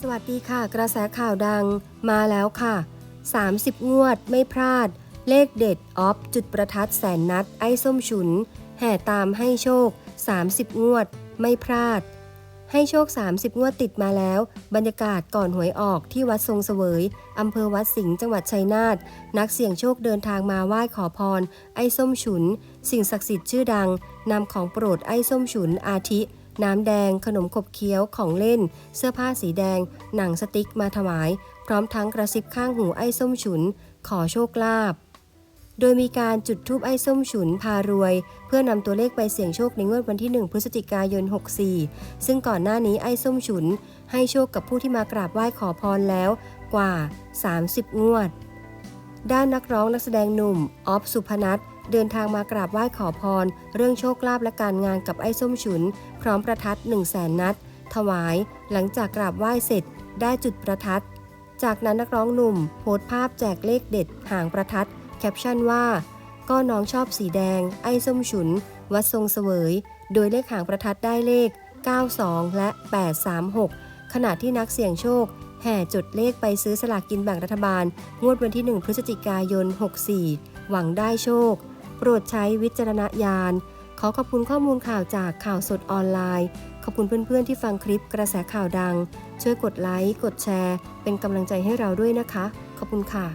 สวัสดีค่ะ กระแสข่าวดังมาแล้วค่ะ 30 งวดไม่พลาด เลขเด็ดออฟจุดประทัดแสนนัดไอ้ส้มฉุน แห่ตามให้โชค 30 งวด ไม่พลาด ให้โชค 30 งวดติดมาแล้ว บรรยากาศก่อนหวยออกที่วัดทรงเสวยอำเภอวัดสิงห์จังหวัดชัยนาทนักเสี่ยงโชคเดินทางมาไหว้ขอพร ไอ้ส้มฉุน สิ่งศักดิ์สิทธิ์ชื่อดังนำของโปรดไอ้ส้มฉุนอาทิ น้ำแดง ขนมขบเคี้ยวของเล่น เสื้อผ้าสีแดง หนังสติ๊กมาถวาย พร้อมทั้งกระซิบข้างหูไอ้ส้มฉุน ขอโชคลาภโดยมีการจุดทูปไอ้ส้มฉุนพารวย เพื่อนำตัวเลขไปเสี่ยงโชคในงวดวันที่ 1 พฤศจิกายน 64 ซึ่งก่อนหน้านี้ไอ้ส้มฉุน ให้โชคกับผู้ที่มากราบไหว้ขอพรแล้วกว่า 30 งวด ด้านนักร้องนักแสดงหนุ่มออฟสุพนัท เดินทางมากราบไหว้ขอพร เรื่องโชคลาภและการงานกับไอ้ส้มฉุน พร้อมประทัด1 0 0 0 0แสนนัด ถวาย หลังจากกราบไหว้เสร็จ ได้จุดประทัด จากนั้นนักร้องหนุ่ม โพสต์ภาพแจกเลขเด็ดหางประทัด แคปชั่นว่า ก็น้องชอบสีแดง ไอ้ส้มฉุน วัดทรงเสวย โดยเลขหางประทัดได้เลข 92 และ 836 ขณะที่นักเสี่ยงโชค แห่จดเลขไปซื้อสลากกินแบ่งรัฐบาล งวดวันที่ 1 พฤศจิกายน 64 หวังได้โชค โปรดใช้วิจารณญาณ ขอขอบคุณข้อมูลข่าวจากข่าวสดออนไลน์ ขอบคุณเพื่อนๆที่ฟังคลิปกระแสข่าวดัง ช่วยกดไลค์ กดแชร์ เป็นกำลังใจให้เราด้วยนะคะ ขอบคุณค่ะ